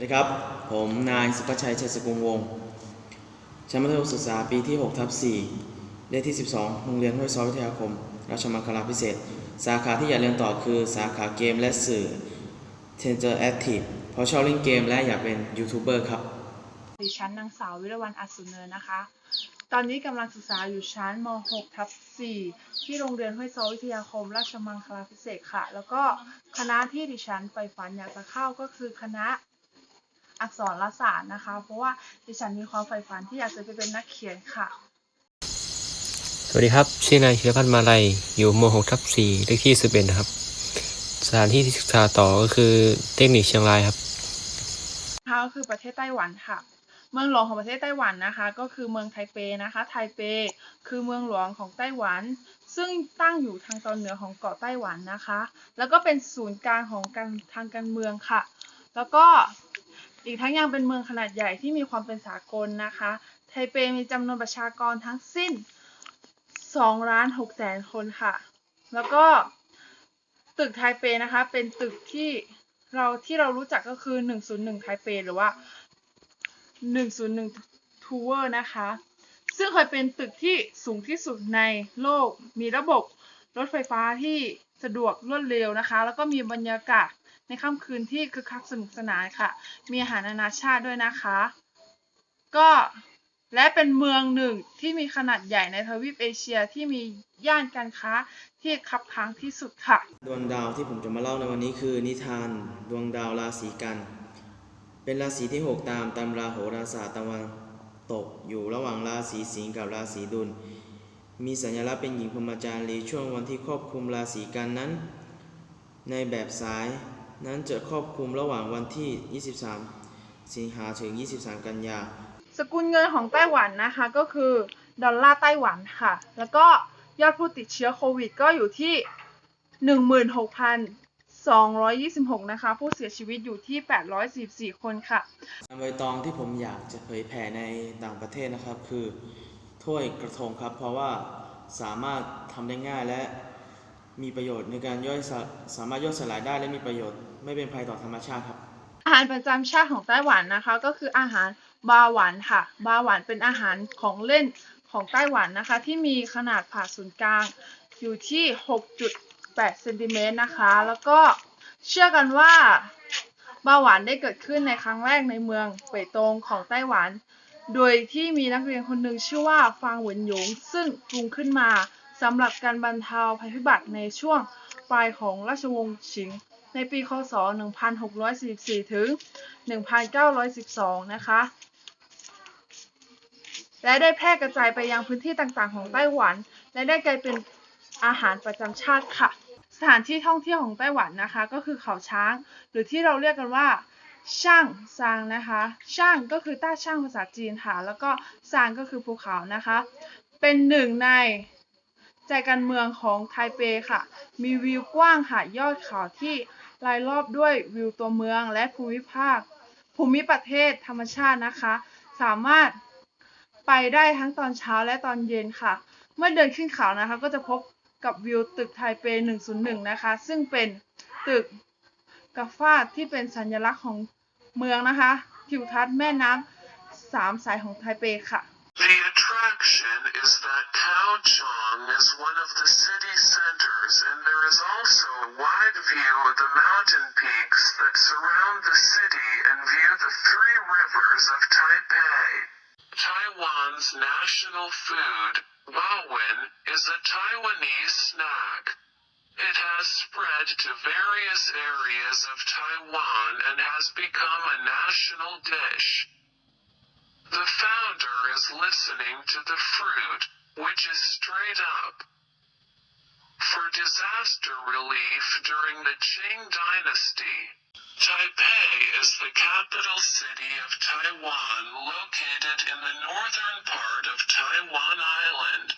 สวัสดีครับ ผมนายสุภชัยชัยสกุลวงศ์ชั้นมัธยมศึกษาปีที่6ทับ4เลขที่ 12 โรงเรียนห้วยซอวิทยาคม ราชมังคลาพิเศษ สาขาที่อยากเรียนต่อคือสาขาเกมและสื่อ t e n t e r Active เพราะชอบเล่นเกมและอยากเป็นยูทูบเบอร์ครับ ดิฉันนางสาววิรวรรณอัศสุเนินนะคะ ตอนนี้กำลังศึกษาอยู่ชั้นม .6 ทับ4ที่โรงเรียนห้วยซอวิทยาคม ราชมังคลาพิเศษค่ะ แล้วก็คณะที่ดิฉันใฝ่ฝันอยากจะเข้าก็คือคณะ อักษรศาสตร์นะคะ เพราะว่าดิฉันมีความใฝ่ฝันที่อยากจะไปเป็นนักเขียนค่ะ สวัสดีครับ ชื่อนายธีรพัฒน์มาลัย อยู่ม .6 ทับ4เลขที่11นะครับ สถานที่ที่ศึกษาต่อก็คือเทคนิคเชียงรายครับนะคะก็คือประเทศไต้หวันค่ะ เมืองหลวงของประเทศไต้หวันนะคะ ก็คือเมืองไทเปนะคะ ไทเป คือเมืองหลวงของไต้หวัน ซึ่งตั้งอยู่ทางตอนเหนือของเกาะไต้หวันนะคะ แล้วก็เป็นศูนย์กลางของการทางการเมืองค่ะ แล้วก็ อีกทั้งยังเป็นเมืองขนาดใหญ่ที่มีความเป็นสากลนะคะ ไทเปมีจำนวนประชากรทั้งสิ้น2ล้าน6แสนคนค่ะ แล้วก็ตึกไทเปนะคะ เป็นตึกที่เราที่เรารู้จักก็คือ 101 ไทเป หรือว่า 101 Tower นะคะ ซึ่งเคยเป็นตึกที่สูงที่สุดในโลก มีระบบรถไฟฟ้าที่สะดวกรวดเร็วนะคะ แล้วก็มีบรรยากาศ ในค่ำคืนที่คึกคักสนุกสนานค่ะ มีอาหารนานาชาติด้วยนะคะ ก็และเป็นเมืองหนึ่งที่มีขนาดใหญ่ในทวีปเอเชียที่มีย่านการค้าที่คับค้างที่สุดค่ะ ดวงดาวที่ผมจะมาเล่าในวันนี้คือ นิทาน ดวงดาวราศีกัน เป็นราศีที่ 6 ตามตำราโหราศาสตร์ตะวันตกอยู่ระหว่างราศีสิงห์กับราศีดุล มีสัญลักษณ์เป็นหญิงพรหมจารีช่วงวันที่ครอบคลุมราศีกันนั้น ในแบบซ้าย นั้นจะครอบคลุมระหว่างวันที่ 23 สิงหาถึง 23 กันยา สกุลเงินของไต้หวันนะคะก็คือดอลลาร์ไต้หวันค่ะ แล้วก็ยอดผู้ติดเชื้อโควิดก็อยู่ที่ 16,226 นะคะ ผู้เสียชีวิตอยู่ที่ 844 คนค่ะใบตองที่ผมอยากจะเผยแผ่ในต่างประเทศนะครับ คือถ้วยกระทงครับ เพราะว่าสามารถทำได้ง่ายและ มีประโยชน์ในการย่อยสสามารถย่อยสลายได้และมีประโยชน์ไม่เป็นภัยต่อธรรมชาติครับ อาหารประจำชาติของไต้หวันนะคะ ก็คืออาหารบาหวันค่ะ บาหวันเป็นอาหารของเล่นของไต้หวันนะคะ ที่มีขนาดผ่าศูนย์กลางอยู่ที่ 6.8เซนติเมตรนะคะ แล้วก็เชื่อกันว่าบาหวันได้เกิดขึ้นในครั้งแรกในเมืองเป่ยตงของไต้หวัน โดยที่มีนักเรียนคนหนึ่งชื่อว่าฟางเหวินหยงซึ่งปรุงขึ้นมา สำหรับการบรรเทาภัยพิบัติในช่วงปลายของราชวงศ์ชิง ในปีคศ 1644 ถึง 1912 นะคะ และได้แพร่กระจายไปยังพื้นที่ต่างๆ ของไต้หวัน และได้กลายเป็นอาหารประจำชาติค่ะ สถานที่ท่องเที่ยวของไต้หวันนะคะ ก็คือเขาช้าง หรือที่เราเรียกกันว่าช่างซางนะคะ ช่างก็คือต้าช่างภาษาจีนค่ะ แล้วก็ซางก็คือภูเขานะคะ เป็นหนึ่งใน ใจการเมืองของไทเปค่ะ มีวิวกว้างค่ะยอดเขาที่รายรอบด้วยวิวตัวเมืองและภูมิภาค ภูมิประเทศธรรมชาตินะคะ สามารถไปได้ทั้งตอนเช้าและตอนเย็นค่ะ เมื่อเดินขึ้นเขานะคะ ก็จะพบกับวิวตึกไทเป 101 นะคะ ซึ่งเป็นตึกกาฟาดที่เป็นสัญลักษณ์ของเมืองนะคะทิวทัศน์แม่น้ำสามสายของไทเปค่ะ attraction is that Kaohsiung is one of the city centers, and there is also a wide view of the mountain peaks that surround the city and view the three rivers of Taipei. Taiwan's national food, bawin, is a Taiwanese snack. It has spread to various areas of Taiwan and has become a national dish. The founder is listening to the fruit, which is straight up. For disaster relief during the Qing dynasty, Taipei is the capital city of Taiwan located in the northern part of Taiwan Island.